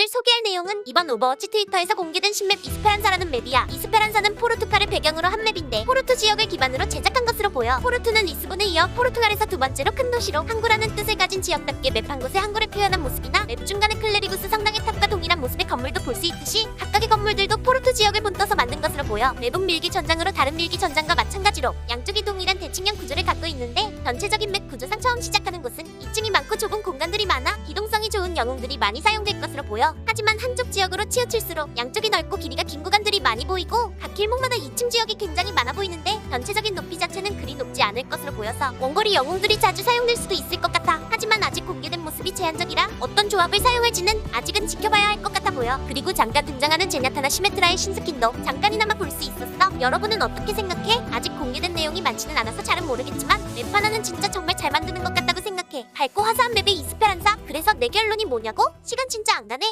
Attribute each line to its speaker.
Speaker 1: 오늘 소개할 내용은 이번 오버워치 트위터에서 공개된 신맵 이스페란사라는 맵이야. 이스페란사는 포르투갈을 배경으로 한 맵인데 포르투 지역을 기반으로 제작한 것으로 보여. 포르투는 리스본에 이어 포르투갈에서 두 번째로 큰 도시로 항구라는 뜻을 가진 지역답게 맵 한 곳에 항구를 표현한 모습이나 맵 중간에 클레리구스 성당의 탑과 동일한 모습의 건물도 볼 수 있듯이 각각의 건물들도 포르투 지역을 본떠서 만든 것으로 보여. 맵은 밀기 전장으로 다른 밀기 전장과 마찬가지로 양쪽이 동일한 대칭형 구조를 갖고 있는데 전체적인 맵 구조상 처음 시작하는 곳은 2층이 많고 좁은 공간 영웅들이 많이 사용될 것으로 보여. 하지만 한쪽 지역으로 치우칠수록 양쪽이 넓고 길이가 긴 구간들이 많이 보이고 각 길목마다 2층 지역이 굉장히 많아 보이는데 전체적인 높이 자체는 그리 높지 않을 것으로 보여서 원거리 영웅들이 자주 사용될 수도 있을 것 같아. 하지만 아직 공개된 모습이 제한적이라 어떤 조합을 사용할지는 아직은 지켜봐야 할 것 같아 보여. 그리고 잠깐 등장하는 제냐타나 시메트라의 신스킨도 잠깐이나마 볼 수 있었어. 여러분은 어떻게 생각해? 아직 공개된 내용이 많지는 않아서 잘은 모르겠지만 맵 하나는 진짜 정말 잘 만드는 것 생각해. 밝고 화사한 맵의 이스페란사. 그래서 내 결론이 뭐냐고? 시간 진짜 안 가네.